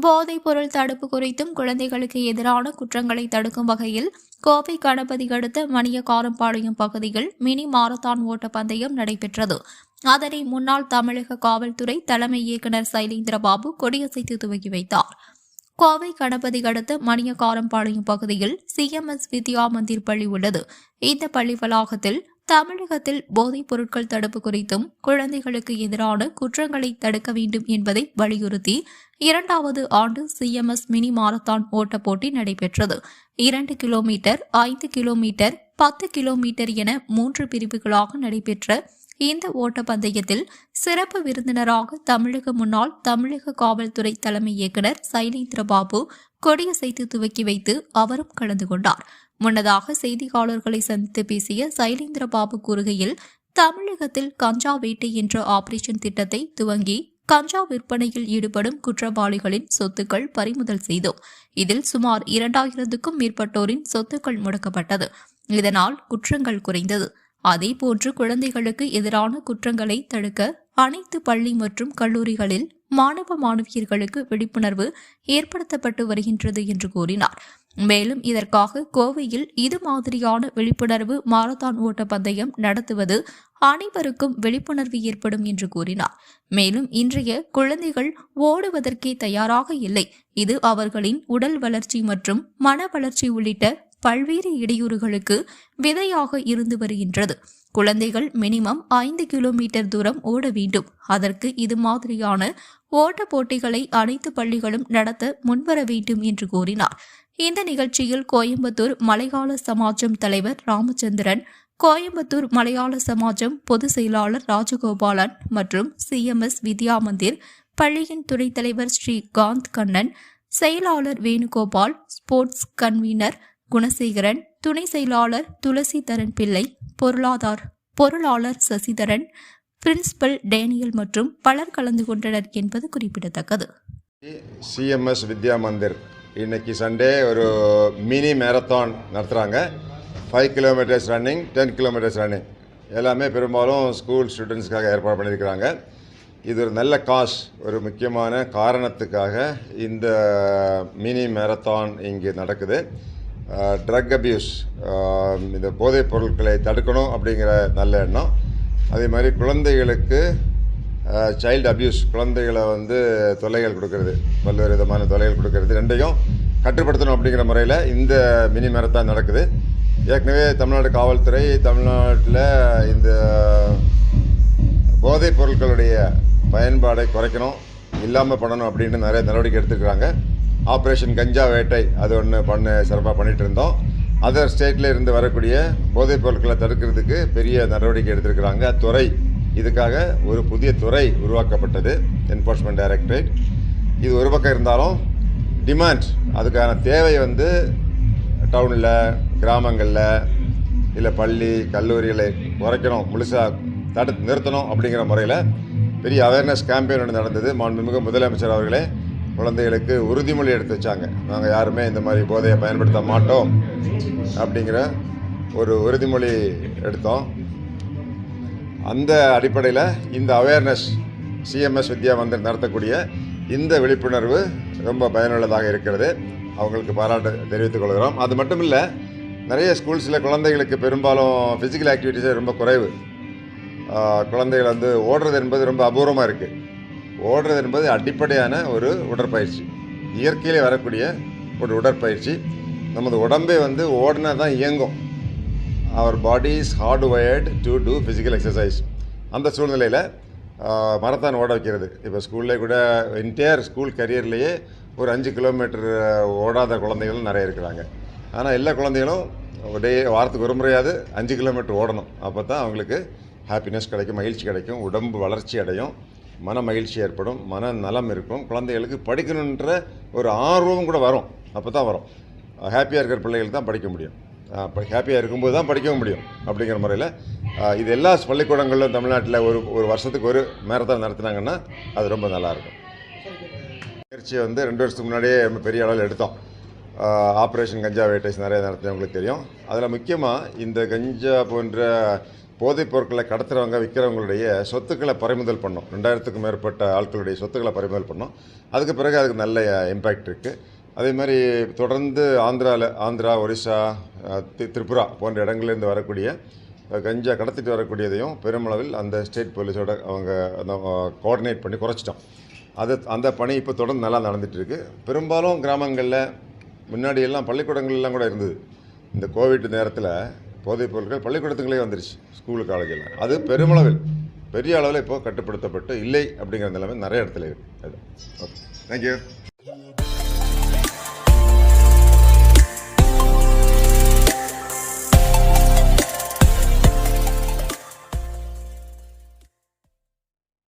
போதைப் பொருள் தடுப்பு குறித்தும் குழந்தைகளுக்கு எதிரான குற்றங்களை தடுக்கும் வகையில் கோவை கணபதி அடுத்த மணியக்காரம்பாளையம் பகுதியில் மினி மாரத்தான் ஓட்ட பந்தயம் நடைபெற்றது. அதனை முன்னாள் தமிழக காவல்துறை தலைமை இயக்குநர் சைலேந்திரபாபு கொடியசைத்து துவக்கி வைத்தார். கோவை கணபதி அடுத்த மணியக்காரம்பாளையம் பகுதியில் சிஎம்எஸ் வித்யா மந்திர் பள்ளி உள்ளது. இந்த பள்ளி வளாகத்தில் தமிழகத்தில் போதைப் பொருட்கள் தடுப்பு குறித்தும் குழந்தைகளுக்கு எதிரான குற்றங்களை தடுக்க வேண்டும் என்பதை வலியுறுத்தி இரண்டாவது ஆண்டு சிஎம்எஸ் மினி மாரத்தான் ஓட்டப் போட்டி நடைபெற்றது. இரண்டு கிலோமீட்டர் ஐந்து கிலோமீட்டர் பத்து கிலோமீட்டர் என மூன்று பிரிவுகளாக நடைபெற்ற இந்த ஓட்டப்பந்தயத்தில் சிறப்பு விருந்தினராக தமிழக முன்னாள் தமிழக காவல்துறை தலைமை இயக்குநர் சைலேந்திரபாபு கொடியசைத்து துவக்கி வைத்து அவரும் கலந்து கொண்டார். முன்னதாக செய்தியாளர்களை சந்தித்து பேசிய சைலேந்திரபாபு கூறுகையில் தமிழகத்தில் கஞ்சா வேட்டை என்ற ஆபரேஷன் திட்டத்தை துவங்கி கஞ்சா விற்பனையில் ஈடுபடும் குற்றவாளிகளின் சொத்துக்கள் பறிமுதல் செய்தோம். இதில் சுமார் இரண்டாயிரத்துக்கும் மேற்பட்டோரின் சொத்துக்கள் முடக்கப்பட்டது. இதனால் குற்றங்கள் குறைந்தது. அதேபோன்று குழந்தைகளுக்கு எதிரான குற்றங்களை தடுக்க அனைத்து பள்ளி மற்றும் கல்லூரிகளில் மாணவ மாணவியர்களுக்கு விழிப்புணர்வு ஏற்படுத்தப்பட்டு வருகின்றது என்று கூறினார். மேலும் இதற்காக கோவையில் இது மாதிரியான விழிப்புணர்வு மாரத்தான் ஓட்ட பந்தயம் நடத்துவது அனைவருக்கும் விழிப்புணர்வு ஏற்படும் என்று கூறினார். மேலும் இன்றைய குழந்தைகள் ஓடுவதற்கே தயாராக இல்லை. இது அவர்களின் உடல் வளர்ச்சி மற்றும் மன வளர்ச்சி உள்ளிட்ட பல்வேறு இடையூறுகளுக்கு விதையாக இருந்து வருகின்றது. குழந்தைகள் மினிமம் ஐந்து கிலோமீட்டர் தூரம் ஓட வேண்டும். அதற்கு இது மாதிரியான ஓட்ட போட்டிகளை அனைத்து பள்ளிகளும் நடத்த முன்வர வேண்டும் என்று கூறினார். இந்த நிகழ்ச்சியில் கோயம்புத்தூர் மலையாள சமாஜம் தலைவர் ராமச்சந்திரன் கோயம்புத்தூர் மலையாள சமாஜம் பொதுச் செயலாளர் ராஜகோபாலன் மற்றும் சிஎம்எஸ் வித்யா மந்திர் பள்ளியின் துணைத் தலைவர் ஸ்ரீ காந்த் கண்ணன் செயலாளர் வேணுகோபால் ஸ்போர்ட்ஸ் கன்வீனர் குணசேகரன் துணை செயலாளர் துளசிதரன் பிள்ளை பொருளாதார் பொருளாளர் சசிதரன் பிரின்சிபல் டேனியல் மற்றும் பலர் கலந்து கொண்டனர் என்பது குறிப்பிடத்தக்கது. சிஎம்எஸ் வித்யா மந்திர் இன்னைக்கு சண்டே ஒரு மினி மேரத்தான் நடத்துகிறாங்க five kilometres running ten kilometres running எல்லாமே பெரும்பாலும் ஸ்கூல் ஸ்டூடெண்ட்ஸ்க்காக ஏற்பாடு பண்ணியிருக்கிறாங்க. இது ஒரு நல்ல காஸ் ஒரு முக்கியமான காரணத்துக்காக இந்த மினி மேரத்தான் இங்கே நடக்குது. ட்ரக் அப்யூஸ் இந்த போதைப் பொருட்களை தடுக்கணும் அப்படிங்கிற நல்ல எண்ணம். அதே மாதிரி குழந்தைகளுக்கு சைல்டு அப்யூஸ் குழந்தைகளை வந்து தொல்லைகள் கொடுக்கறது. பல்வேறு விதமான தொல்லைகள் கொடுக்கறது. ரெண்டையும் கட்டுப்படுத்தணும் அப்படிங்கிற முறையில் இந்த மினி மேரத்தான் நடக்குது. ஏற்கனவே தமிழ்நாடு காவல்துறை தமிழ்நாட்டில் இந்த போதைப் பொருட்களுடைய பயன்பாடை குறைக்கணும் இல்லாமல் பண்ணணும் அப்படின்னு நிறைய நடவடிக்கை எடுத்துக்கிறாங்க ஆப்ரேஷன் கஞ்சா வேட்டை அது ஒன்று பண்ண சிறப்பாக பண்ணிகிட்டு இருந்தோம். அதர் ஸ்டேட்டில் இருந்து வரக்கூடிய போதைப் பொருட்களை தடுக்கிறதுக்கு பெரிய நடவடிக்கை எடுத்திருக்கிறாங்க. துறை இதுக்காக ஒரு புதிய துறை உருவாக்கப்பட்டது என்ஃபோர்ஸ்மெண்ட் டைரக்டரேட் இது ஒரு பக்கம் இருந்தாலும் டிமாண்ட் அதுக்கான தேவை வந்து டவுனில் கிராமங்களில் இல்லை பள்ளி கல்லூரிகளை குறைக்கணும் முழுசாக தடுத்து நிறுத்தணும் அப்படிங்கிற முறையில் பெரிய அவேர்னஸ் கேம்பெயின் ஒன்று நடந்தது. மாண்புமிகு முதலமைச்சர் அவர்களே குழந்தைகளுக்கு உறுதிமொழி எடுத்து வச்சாங்க. நாங்கள் யாருமே இந்த மாதிரி போதையை பயன்படுத்த மாட்டோம் அப்படிங்கிற ஒரு உறுதிமொழி எடுத்தோம். அந்த அடிப்படையில் இந்த அவேர்னஸ் சிஎம்எஸ் வித்யா மந்திர் நடத்தக்கூடிய இந்த விழிப்புணர்வு ரொம்ப பயனுள்ளதாக இருக்கிறது. அவங்களுக்கு பாராட்டு தெரிவித்துக் கொள்கிறோம். அது மட்டும் இல்லை நிறைய ஸ்கூல்ஸில் குழந்தைகளுக்கு பெரும்பாலும் ஃபிசிக்கல் ஆக்டிவிட்டீஸே ரொம்ப குறைவு. குழந்தைகள் வந்து ஓடுறது என்பது ரொம்ப அபூர்வமாக இருக்குது ஓடுறது என்பது அடிப்படையான ஒரு உடற்பயிற்சி. இயற்கையிலே வரக்கூடிய ஒரு உடற்பயிற்சி. நமது உடம்பே வந்து ஓடினா தான் இயங்கும். அவர் body is hard wired to do physical exercise அந்த சூழ்நிலையில் மரத்தான் ஓட வைக்கிறது. இப்போ ஸ்கூல்லே கூட என்டையர் ஸ்கூல் கரியர்லேயே ஒரு அஞ்சு கிலோமீட்டர் ஓடாத குழந்தைகளும் நிறைய இருக்கிறாங்க. ஆனால் எல்லா குழந்தைகளும் டே வாரத்துக்கு ஒரு முறையாவது அஞ்சு கிலோமீட்டர் ஓடணும். அப்போ தான் அவங்களுக்கு ஹாப்பினஸ் கிடைக்கும் மகிழ்ச்சி கிடைக்கும் உடம்பு வளர்ச்சி அடையும் மன மகிழ்ச்சி ஏற்படும் மன நலம் இருக்கும் குழந்தைகளுக்கு படிக்கணுன்ற ஒரு ஆர்வம் கூட வரும். அப்போ தான் வரும். ஹாப்பியாக இருக்கிற பிள்ளைகள் தான் படிக்க முடியும். ஹாப்பியாக இருக்கும்போது தான் படிக்கவும் முடியும் அப்படிங்கிற முறையில். இது எல்லா பள்ளிக்கூடங்களிலும் தமிழ்நாட்டில் ஒரு ஒரு வருஷத்துக்கு ஒரு மேரத்தான் நடத்தினாங்கன்னா அது ரொம்ப நல்லாயிருக்கும் முயற்சியை வந்து ரெண்டு வருஷத்துக்கு முன்னாடியே ரொம்ப பெரிய அளவில் எடுத்தோம். ஆப்ரேஷன் கஞ்சா வேட்டைஸ் நிறைய நடத்தினவங்களுக்கு தெரியும். அதில் முக்கியமாக இந்த கஞ்சா போன்ற போதைப் பொருட்களை கடத்துறவங்க விற்கிறவங்களுடைய சொத்துக்களை பறிமுதல் பண்ணோம். ரெண்டாயிரத்துக்கும் மேற்பட்ட ஆட்களுடைய சொத்துக்களை பறிமுதல் பண்ணோம். அதுக்கு பிறகு அதுக்கு நல்ல இம்பேக்ட் இருக்குது அதே மாதிரி தொடர்ந்து ஆந்திராவில் ஆந்திரா ஒரிசா தி- திரிபுரா போன்ற இடங்கள்லேருந்து வரக்கூடிய கஞ்சா கடத்திட்டு வரக்கூடியதையும் பெருமளவில் அந்த ஸ்டேட் போலீஸோட அவங்க கோஆர்டினேட் பண்ணி குறைச்சிட்டோம். அது அந்த பணி இப்போ தொடர்ந்து நல்லா நடந்துகிட்ருக்கு பெரும்பாலும் கிராமங்களில் முன்னாடியெல்லாம் பள்ளிக்கூடங்கள்லாம் கூட இருந்தது. இந்த கோவிட் நேரத்தில் போதைப் பொருட்கள் பள்ளிக்கூடத்துங்களே வந்துருச்சு ஸ்கூலு காலேஜெல்லாம் அது பெருமளவில் பெரிய அளவில் இப்போது கட்டுப்படுத்தப்பட்டு இல்லை அப்படிங்கிற நிலைமை நிறைய இடத்துல இருக்குது அது ஓகே. தேங்க்யூ